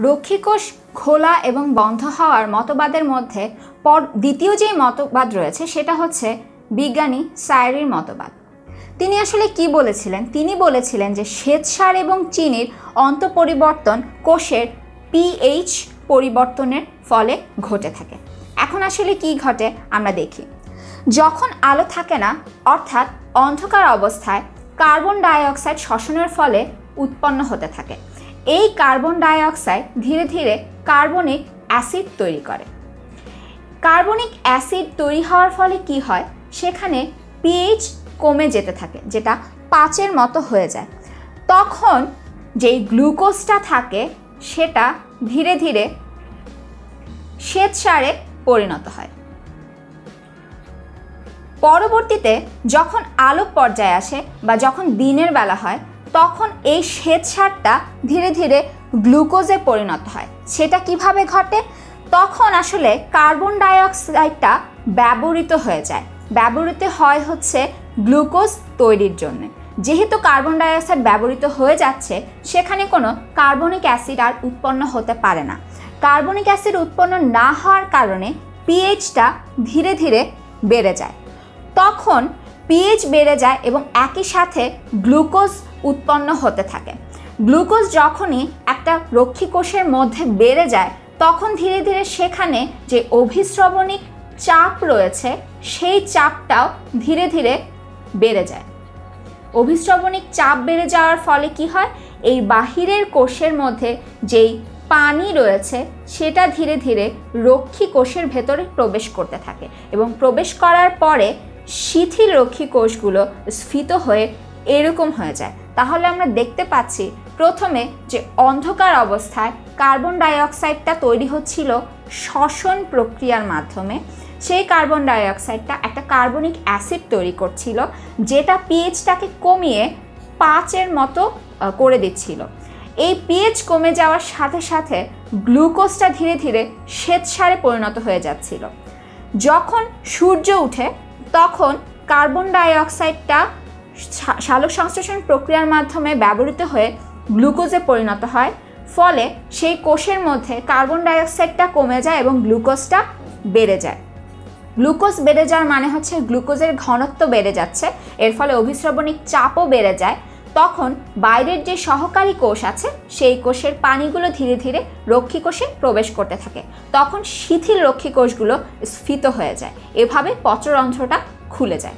রক্ষীকোষ, খোলা এবং বন্ধ হওয়ার মতবাদের মধ্যে পর দ্বিতীয় যেই মতবাদ রয়েছে সেটা হচ্ছে বিজ্ঞানী সায়রির মতবাদ। তিনি আসলে কি বলেছিলেন? তিনি বলেছিলেন যে শ্বেতসার এবং চিনির অন্তঃপরিবর্তন কোষের পিএইচ পরিবর্তনের ফলে ঘটে থাকে। এখন আসলে কি ঘটে আমরা দেখি। যখন আলো থাকে না, অর্থাৎ অন্ধকার অবস্থায় কার্বন ডাইঅক্সাইড শ্বসনের ফলে উৎপন্ন হতে থাকে। এই কার্বন ডাইঅক্সাইড ধীরে ধীরে কার্বনিক অ্যাসিড তৈরি করে। কার্বনিক অ্যাসিড তৈরি হওয়ার ফলে কি হয়? সেখানে পিএইচ কমে যেতে থাকে, যেটা পাঁচের মতো হয়ে যায়। তখন যেই গ্লুকোজটা থাকে, সেটা ধীরে ধীরে শ্বেতসারে পরিণত হয়। পরবর্তীতে যখন আলোক পর্যায়ে আসে বা যখন দিনের বেলা হয় তখন এই শ্বেতসারটা ধীরে ধীরে গ্লুকোজে পরিণত হয়। সেটা কীভাবে ঘটে? তখন আসলে কার্বন ডাইঅক্সাইডটা ব্যবহৃত হয়ে যায়। ব্যবহৃত হয় হচ্ছে গ্লুকোজ তৈরির জন্য। যেহেতু কার্বন ডাইঅক্সাইড ব্যবহৃত হয়ে যাচ্ছে, সেখানে কোনো কার্বনিক অ্যাসিড আর উৎপন্ন হতে পারে না। কার্বনিক অ্যাসিড উৎপন্ন না হওয়ার কারণে পিএইচটা ধীরে ধীরে বেড়ে যায়। তখন পিএইচ বেড়ে যায় এবং একই সাথে গ্লুকোজ উৎপন্ন হতে থাকে। গ্লুকোজ যখনই একটা রক্ষী কোষের মধ্যে বেড়ে যায়, তখন ধীরে ধীরে সেখানে যে অভিশ্রবণিক চাপ রয়েছে, সেই চাপটাও ধীরে ধীরে বেড়ে যায়। অভিশ্রবণিক চাপ বেড়ে যাওয়ার ফলে কি হয়? এই বাহিরের কোষের মধ্যে যেই পানি রয়েছে, সেটা ধীরে ধীরে রক্ষী কোষের ভেতরে প্রবেশ করতে থাকে এবং প্রবেশ করার পরে শিথিল রক্ষী কোষগুলো স্ফীত হয়ে এরকম হয়ে যায়। তাহলে আমরা দেখতে পাচ্ছি প্রথমে যে অন্ধকার অবস্থায় কার্বন ডাইঅক্সাইডটা তৈরি হচ্ছিল শ্বসন প্রক্রিয়ার মাধ্যমে। সেই কার্বন ডাইঅক্সাইডটা একটা কার্বনিক অ্যাসিড তৈরি করছিল, যেটা পিএইচটাকে কমিয়ে পাঁচের মতো করে দিচ্ছিল। এই পিএইচ কমে যাওয়ার সাথে সাথে গ্লুকোজটা ধীরে ধীরে শ্বেতসারে পরিণত হয়ে যাচ্ছিল। যখন সূর্য উঠে, তখন কার্বন ডাইঅক্সাইডটা সালোক সংশ্লেষণ প্রক্রিয়ার মাধ্যমে ব্যবহৃত হয়ে গ্লুকোজে পরিণত হয়। ফলে সেই কোষের মধ্যে কার্বন ডাইঅক্সাইডটা কমে যায় এবং গ্লুকোজটা বেড়ে যায়। গ্লুকোজ বেড়ে যাওয়ার মানে হচ্ছে গ্লুকোজের ঘনত্ব বেড়ে যাচ্ছে। এর ফলে অভিশ্রবণিক চাপও বেড়ে যায়। তখন বাইরের যে সহকারী কোষ আছে, সেই কোষের পানিগুলো ধীরে ধীরে রক্ষী কোষে প্রবেশ করতে থাকে। তখন শিথিল রক্ষী কোষগুলো স্ফীত হয়ে যায়। এভাবে পত্ররন্ধ্রটা খুলে যায়।